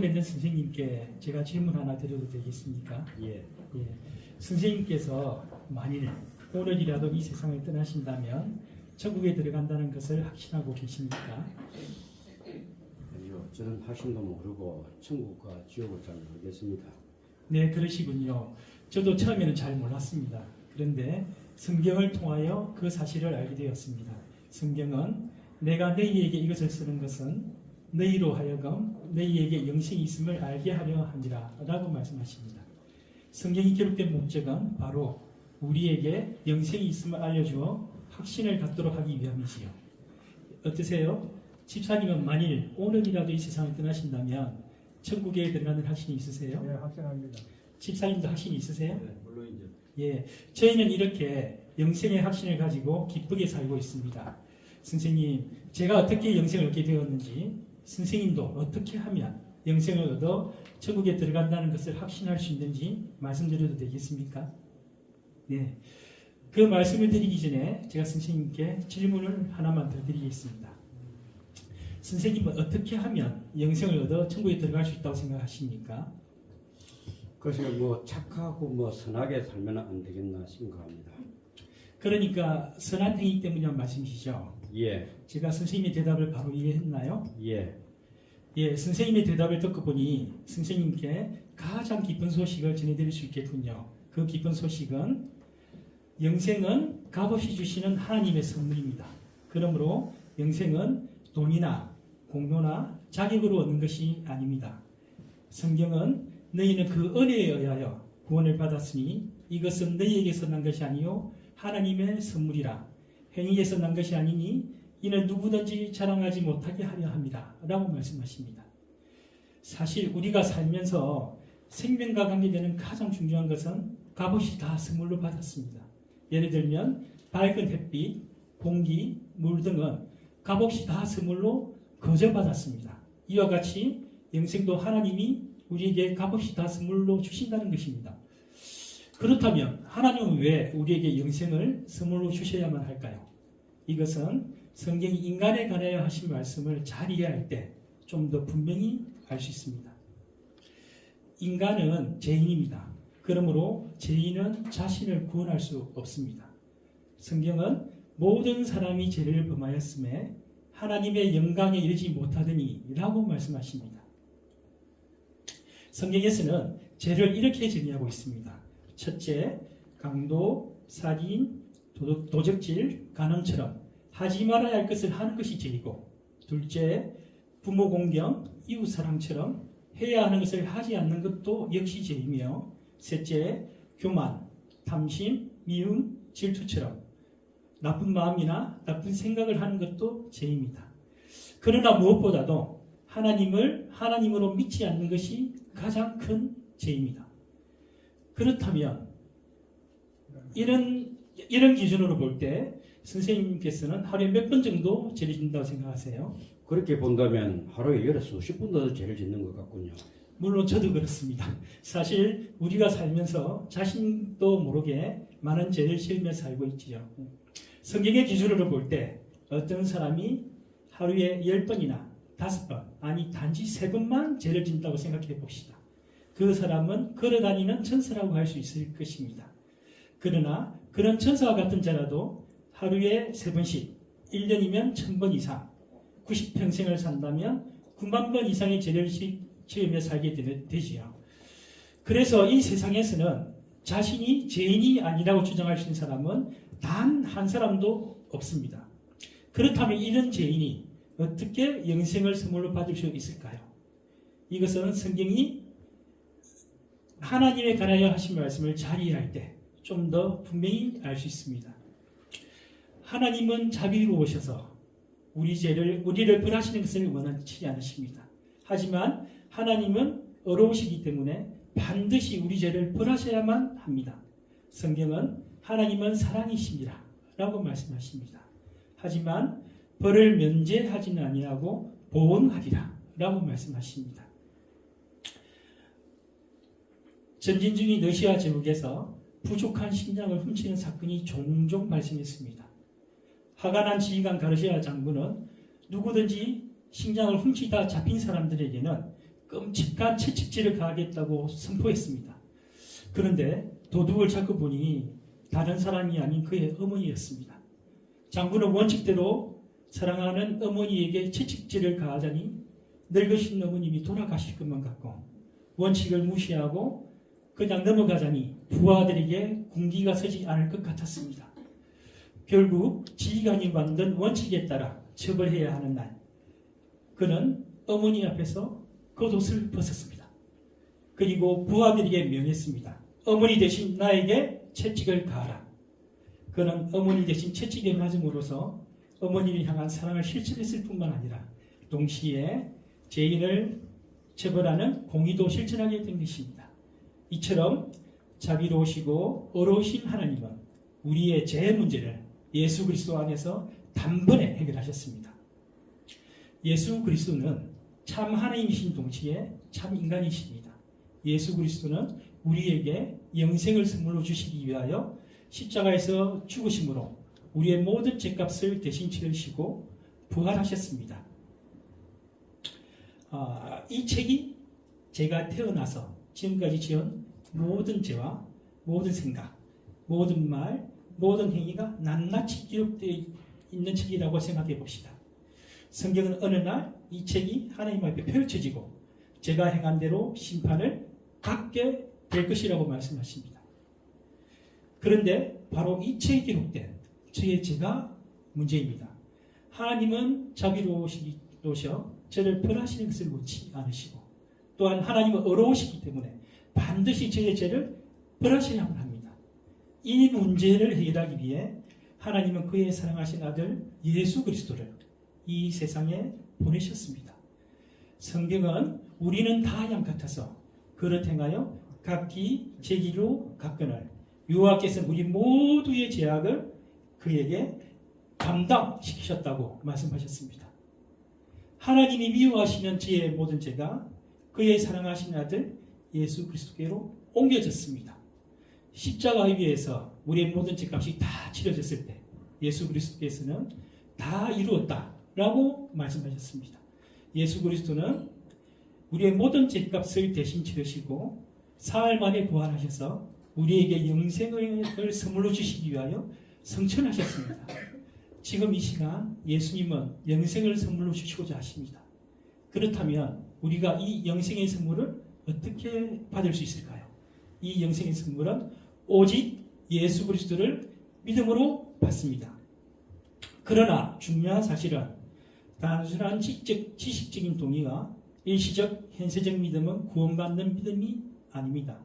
맺는 선생님께 제가 질문 하나 드려도 되겠습니까? 예. 예. 선생님께서 만일 오늘이라도 이 세상을 떠나신다면 천국에 들어간다는 것을 확신하고 계십니까? 아니요. 저는 확신도 모르고 천국과 지옥을 잘 모르겠습니다. 네, 그러시군요. 저도 처음에는 잘 몰랐습니다. 그런데 성경을 통하여 그 사실을 알게 되었습니다. 성경은 내가 너희에게 이것을 쓰는 것은 너희로 하여금 너희에게 영생이 있음을 알게 하려 함이라 라고 말씀하십니다. 성경이 기록된 목적은 바로 우리에게 영생이 있음을 알려주어 확신을 갖도록 하기 위함이지요. 어떠세요? 집사님은 만일 오늘이라도 이 세상을 떠나신다면 천국에 들어가는 확신이 있으세요? 네, 확신합니다. 집사님도 확신이 있으세요? 네, 물론이죠. 예, 저희는 이렇게 영생의 확신을 가지고 기쁘게 살고 있습니다. 선생님, 제가 어떻게 영생을 얻게 되었는지, 선생님도 어떻게 하면 영생을 얻어 천국에 들어간다는 것을 확신할 수 있는지 말씀드려도 되겠습니까? 네. 그 말씀을 드리기 전에 제가 선생님께 질문을 하나만 더 드리겠습니다. 선생님은 어떻게 하면 영생을 얻어 천국에 들어갈 수 있다고 생각하십니까? 그래서 뭐 착하고 뭐 선하게 살면 안 되겠나 생각합니다. 그러니까 선한 행위 때문이란 말씀이시죠? 예. 제가 선생님의 대답을 바로 이해했나요? 예. 예, 선생님의 대답을 듣고 보니 선생님께 가장 기쁜 소식을 전해드릴 수 있겠군요. 그 기쁜 소식은 영생은 값없이 주시는 하나님의 선물입니다. 그러므로 영생은 돈이나 공로나 자격으로 얻는 것이 아닙니다. 성경은 너희는 그 은혜에 의하여 구원을 받았으니 이것은 너희에게서 난 것이 아니요 하나님의 선물이라 행위에서 난 것이 아니니 이는 누구든지 자랑하지 못하게 하려 합니다. 라고 말씀하십니다. 사실 우리가 살면서 생명과 관계되는 가장 중요한 것은 값없이 다 선물로 받았습니다. 예를 들면 밝은 햇빛, 공기, 물 등은 값없이 다 선물로 거저 받았습니다. 이와 같이 영생도 하나님이 우리에게 값없이 다 선물로 주신다는 것입니다. 그렇다면 하나님은 왜 우리에게 영생을 선물로 주셔야만 할까요? 이것은 성경이 인간에 관하여 하신 말씀을 잘 이해할 때 좀 더 분명히 알 수 있습니다. 인간은 죄인입니다. 그러므로 죄인은 자신을 구원할 수 없습니다. 성경은 모든 사람이 죄를 범하였음에 하나님의 영광에 이르지 못하더니 라고 말씀하십니다. 성경에서는 죄를 이렇게 정의하고 있습니다. 첫째, 강도, 살인, 도덕, 도적질, 간음처럼 하지 말아야 할 것을 하는 것이 죄이고 둘째, 부모 공경, 이웃 사랑처럼 해야 하는 것을 하지 않는 것도 역시 죄이며 셋째, 교만, 탐심, 미움, 질투처럼 나쁜 마음이나 나쁜 생각을 하는 것도 죄입니다. 그러나 무엇보다도 하나님을 하나님으로 믿지 않는 것이 가장 큰 죄입니다. 그렇다면 이런 이런 기준으로 볼 때 선생님께서는 하루에 몇 번 정도 죄를 짓는다고 생각하세요? 그렇게 본다면 하루에 열에 수십 번도 죄를 짓는 것 같군요. 물론 저도 그렇습니다. 사실 우리가 살면서 자신도 모르게 많은 죄를 지으며 살고 있지요. 성경의 기준으로 볼 때 어떤 사람이 하루에 열 번이나 다섯 번, 아니 단지 세 번만 죄를 짓는다고 생각해 봅시다. 그 사람은 걸어다니는 천사라고 할 수 있을 것입니다. 그러나 그런 천사와 같은 자라도 하루에 세 번씩, 1년이면 천번 이상, 90평생을 산다면 9만 번 이상의 죄를 지으며 살게 되- 되지요. 그래서 이 세상에서는 자신이 죄인이 아니라고 주장할 수 있는 사람은 단 한 사람도 없습니다. 그렇다면 이런 죄인이 어떻게 영생을 선물로 받을 수 있을까요? 이것은 성경이 하나님에 관하여 하신 말씀을 잘 이해할 때 좀 더 분명히 알 수 있습니다. 하나님은 자비로우셔서 우리 죄를 우리를 벌하시는 것을 원하지 않으십니다. 하지만 하나님은 어려우시기 때문에 반드시 우리 죄를 벌하셔야만 합니다. 성경은 하나님은 사랑이십니다. 라고 말씀하십니다. 하지만 벌을 면제하지는 아니하고 보응하리라 라고 말씀하십니다. 전진 중인 러시아 제국에서 부족한 식량을 훔치는 사건이 종종 발생했습니다. 화가 난 지휘관 가르시아 장군은 누구든지 식량을 훔치다 잡힌 사람들에게는 끔찍한 채찍질을 가하겠다고 선포했습니다. 그런데 도둑을 잡고 보니 다른 사람이 아닌 그의 어머니였습니다. 장군은 원칙대로 사랑하는 어머니에게 채찍질을 가하자니 늙으신 어머님이 돌아가실 것만 같고 원칙을 무시하고 그냥 넘어가자니 부하들에게 군기가 서지 않을 것 같았습니다. 결국 지휘관이 만든 원칙에 따라 처벌해야 하는 날 그는 어머니 앞에서 겉옷을 벗었습니다. 그리고 부하들에게 명했습니다. 어머니 대신 나에게 채찍을 가하라. 그는 어머니 대신 채찍에 맞음으로써 어머니를 향한 사랑을 실천했을 뿐만 아니라 동시에 죄인을 처벌하는 공의도 실천하게 된 것입니다. 이처럼 자비로우시고 어려우신 하나님은 우리의 죄 문제를 예수 그리스도 안에서 단번에 해결하셨습니다. 예수 그리스도는 참 하나님이신 동시에 참 인간이십니다. 예수 그리스도는 우리에게 영생을 선물로 주시기 위하여 십자가에서 죽으심으로 우리의 모든 죄값을 대신 치르시고 부활하셨습니다. 아, 이 책이 제가 태어나서 지금까지 지은 모든 죄와 모든 생각, 모든 말, 모든 행위가 낱낱이 기록되어 있는 책이라고 생각해 봅시다. 성경은 어느 날 이 책이 하나님 앞에 펼쳐지고 제가 행한 대로 심판을 받게 될 것이라고 말씀하십니다. 그런데 바로 이 책에 기록된 저의 죄가 문제입니다. 하나님은 자비로우시어 저를 벌하시는 것을 묻지 않으시고 또한 하나님은 어려우시기 때문에 반드시 저의 죄를 벌하셔야만 합니다. 이 문제를 해결하기 위해 하나님은 그의 사랑하신 아들 예수 그리스도를 이 세상에 보내셨습니다. 성경은 우리는 다 양 같아서 그릇 행하여 각기 제기로 갔거늘 여호와께서 우리 모두의 죄악을 그에게 감당시키셨다고 말씀하셨습니다. 하나님이 미워하시는 죄의 모든 죄가 그의 사랑하신 아들 예수 그리스도께로 옮겨졌습니다. 십자가 위에서 우리의 모든 죄값이 다 치러졌을 때 예수 그리스도께서는 다 이루었다라고 말씀하셨습니다. 예수 그리스도는 우리의 모든 죄값을 대신 치르시고 사흘 만에 부활하셔서 우리에게 영생을 선물로 주시기 위하여 성천하셨습니다. 지금 이 시간 예수님은 영생을 선물로 주시고자 하십니다. 그렇다면 우리가 이 영생의 선물을 어떻게 받을 수 있을까요? 이 영생의 선물은 오직 예수 그리스도를 믿음으로 받습니다. 그러나 중요한 사실은 단순한 지적, 지식적인 동의와 일시적 현세적 믿음은 구원받는 믿음이 아닙니다.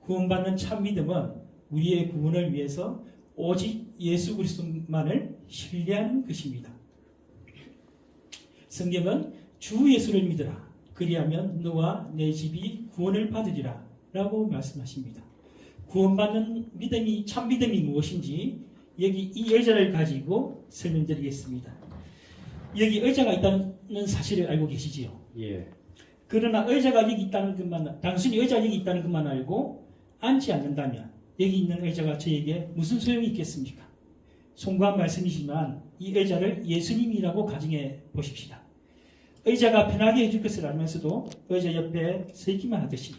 구원받는 참 믿음은 우리의 구원을 위해서 오직 예수 그리스도만을 신뢰하는 것입니다. 성경은 주 예수를 믿으라. 그리하면 너와 내 집이 구원을 받으리라. 라고 말씀하십니다. 구원받는 믿음이 참 믿음이 무엇인지 여기 이 의자를 가지고 설명드리겠습니다. 여기 의자가 있다는 사실을 알고 계시지요? 예. 그러나 의자가 여기 있다는 것만 단순히 의자가 여기 있다는 것만 알고 앉지 않는다면 여기 있는 의자가 저에게 무슨 소용이 있겠습니까? 송구한 말씀이지만 이 의자를 예수님이라고 가정해 보십시다. 의자가 편하게 해줄 것을 알면서도 의자 옆에 서 있기만 하듯이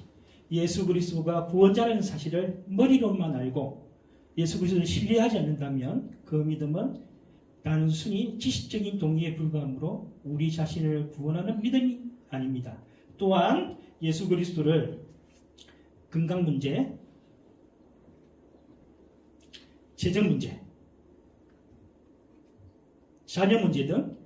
예수 그리스도가 구원자라는 사실을 머리로만 알고 예수 그리스도를 신뢰하지 않는다면 그 믿음은 단순히 지식적인 동의에 불과하므로 우리 자신을 구원하는 믿음이 아닙니다. 또한 예수 그리스도를 건강 문제, 재정 문제, 자녀 문제 등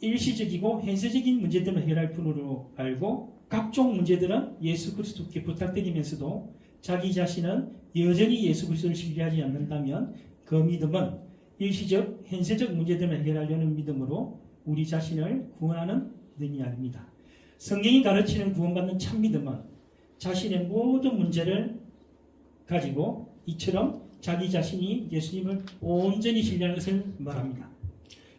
일시적이고 현세적인 문제들을 해결할 뿐으로 알고 각종 문제들은 예수 그리스도께 부탁드리면서도 자기 자신은 여전히 예수 그리스도를 신뢰하지 않는다면 그 믿음은 일시적 현세적 문제들을 해결하려는 믿음으로 우리 자신을 구원하는 믿음이 아닙니다. 성경이 가르치는 구원받는 참 믿음은 자신의 모든 문제를 가지고 이처럼 자기 자신이 예수님을 온전히 신뢰하는 것을 말합니다.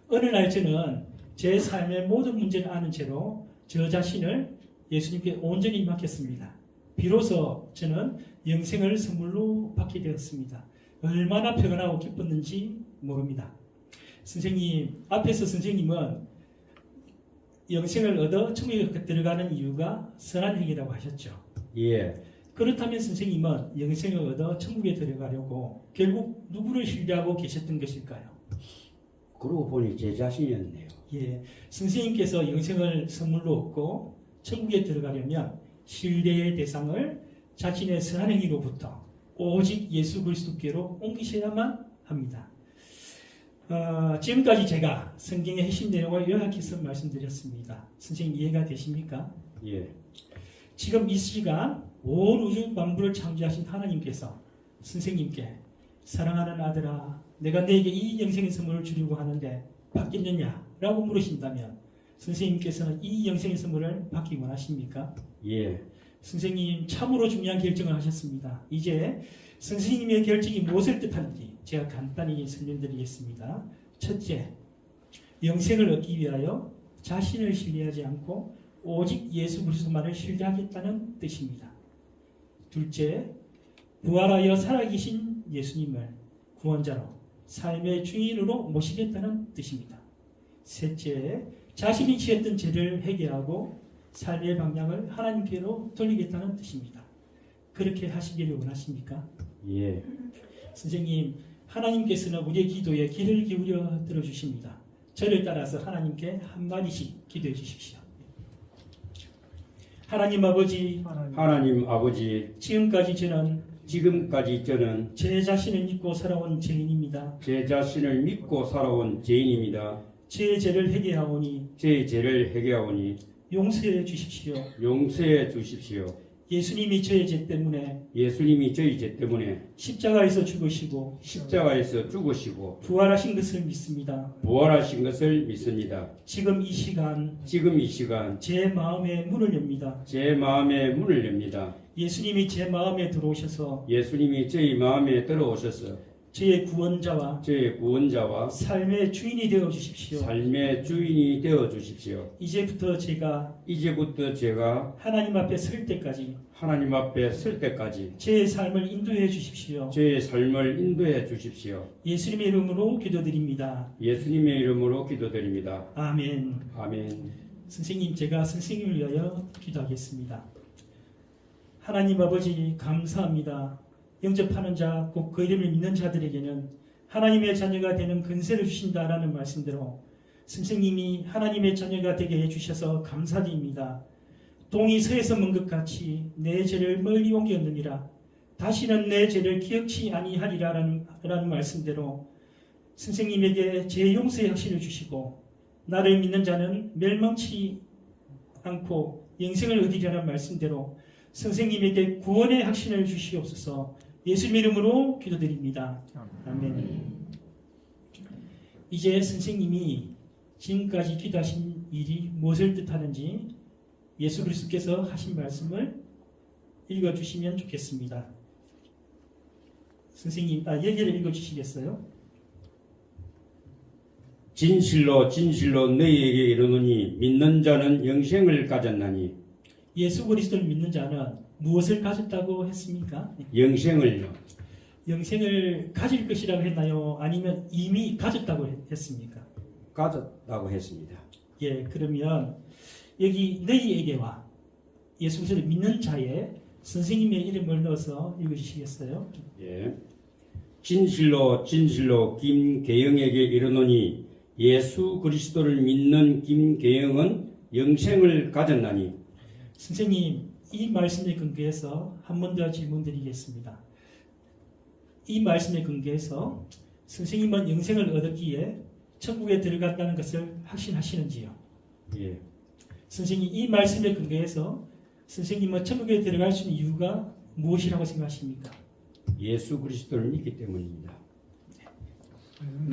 어느 날 저는 제 삶의 모든 문제를 아는 채로 저 자신을 예수님께 온전히 맡겼습니다. 비로소 저는 영생을 선물로 받게 되었습니다. 얼마나 평안하고 기뻤는지 모릅니다. 선생님, 앞에서 선생님은 영생을 얻어 천국에 들어가는 이유가 선한 행위라고 하셨죠. 예, 그렇다면 선생님은 영생을 얻어 천국에 들어가려고 결국 누구를 신뢰하고 계셨던 것일까요? 그러고 보니 제 자신이었네요. 예, 선생님께서 영생을 선물로 얻고 천국에 들어가려면 신뢰의 대상을 자신의 선한 행위로부터 오직 예수 그리스도께로 옮기셔야만 합니다. 어, 지금까지 제가 성경의 핵심 내용을 요약해서 말씀드렸습니다. 선생님 이해가 되십니까? 예, 지금 이 시간 온 우주 만물을 창조하신 하나님께서 선생님께 사랑하는 아들아 내가 너에게 이 영생의 선물을 주려고 하는데 받겠느냐? 라고 물으신다면 선생님께서는 이 영생의 선물을 받기 원하십니까? 예, 선생님 참으로 중요한 결정을 하셨습니다. 이제 선생님의 결정이 무엇을 뜻하는지 제가 간단히 설명드리겠습니다. 첫째, 영생을 얻기 위하여 자신을 신뢰하지 않고 오직 예수 그리스도만을 신뢰하겠다는 뜻입니다. 둘째, 부활하여 살아계신 예수님을 구원자로 삶의 주인으로 모시겠다는 뜻입니다. 셋째, 자신이 지었던 죄를 회개하고 삶의 방향을 하나님께로 돌리겠다는 뜻입니다. 그렇게 하시기를 원하십니까? 예, 선생님, 하나님께서는 우리의 기도에 귀를 기울여 들어주십니다. 저를 따라서 하나님께 한마디씩 기도해 주십시오. 하나님 아버지, 하나님 아버지, 지금까지 저는 지금까지 저는 제 자신을 믿고 살아온 죄인입니다. 제 자신을 믿고 살아온 죄인입니다. 제 죄를 회개하오니 제 죄를 회개하오니 용서해 주십시오. 용서해 주십시오. 예수님이 저의 죄 때문에 예수님이 저희 죄 때문에 십자가에서 죽으시고 십자가에서 죽으시고 부활하신 것을 믿습니다. 부활하신 것을 믿습니다. 지금 이 시간 지금 이 시간 제 마음에 문을 엽니다. 제 마음의 문을 엽니다. 예수님이 제 마음에 들어오셔서 예수님이 저희 마음에 들어오셔서 저의 구원자와 저의 구원자와 삶의 주인이 되어 주십시오. 삶의 주인이 되어 주십시오. 이제부터 제가 이제부터 제가 하나님 앞에 설 때까지 하나님 앞에 설 때까지 제 삶을 인도해 주십시오. 제 삶을 인도해 주십시오. 예수님의 이름으로 기도드립니다. 예수님의 이름으로 기도드립니다. 아멘. 아멘. 선생님, 제가 선생님을 위하여 기도하겠습니다. 하나님 아버지, 감사합니다. 영접하는 자, 꼭그 이름을 믿는 자들에게는 하나님의 자녀가 되는 근세를 주신다라는 말씀대로 선생님이 하나님의 자녀가 되게 해주셔서 감사드립니다. 동이 서에서 먼 것 같이 내 죄를 멀리 옮겼느니라. 다시는 내 죄를 기억치 아니하리라라는 라는 말씀대로 선생님에게 제 용서의 확신을 주시고 나를 믿는 자는 멸망치 않고 영생을 얻으리라는 말씀대로 선생님에게 구원의 확신을 주시옵소서 예수님 이름으로 기도드립니다. 아멘. 이제 선생님이 지금까지 기도하신 일이 무엇을 뜻하는지 예수 그리스도께서 하신 말씀을 읽어주시면 좋겠습니다. 선생님, 아, 얘기를 읽어주시겠어요? 진실로 진실로 너희에게 이르노니 믿는 자는 영생을 가졌나니 예수 그리스도를 믿는 자는 무엇을 가졌다고 했습니까? 영생을요. 영생을 가질 것이라고 했나요? 아니면 이미 가졌다고 했- 했습니까? 가졌다고 했습니다. 예, 그러면 여기 너희에게와 예수 그리스도를 믿는 자에 선생님의 이름을 넣어서 읽어주시겠어요? 예. 진실로 진실로 김계영에게 이르노니 예수 그리스도를 믿는 김계영은 영생을 가졌나니 선생님, 이 말씀에 근거해서 한 번 더 질문 드리겠습니다. 이 말씀에 근거해서 선생님은 영생을 얻었기에 천국에 들어갔다는 것을 확신하시는지요? 예. 선생님, 이 말씀에 근거해서 선생님은 천국에 들어갈 수 있는 이유가 무엇이라고 생각하십니까? 예수 그리스도를 믿기 때문입니다. 음.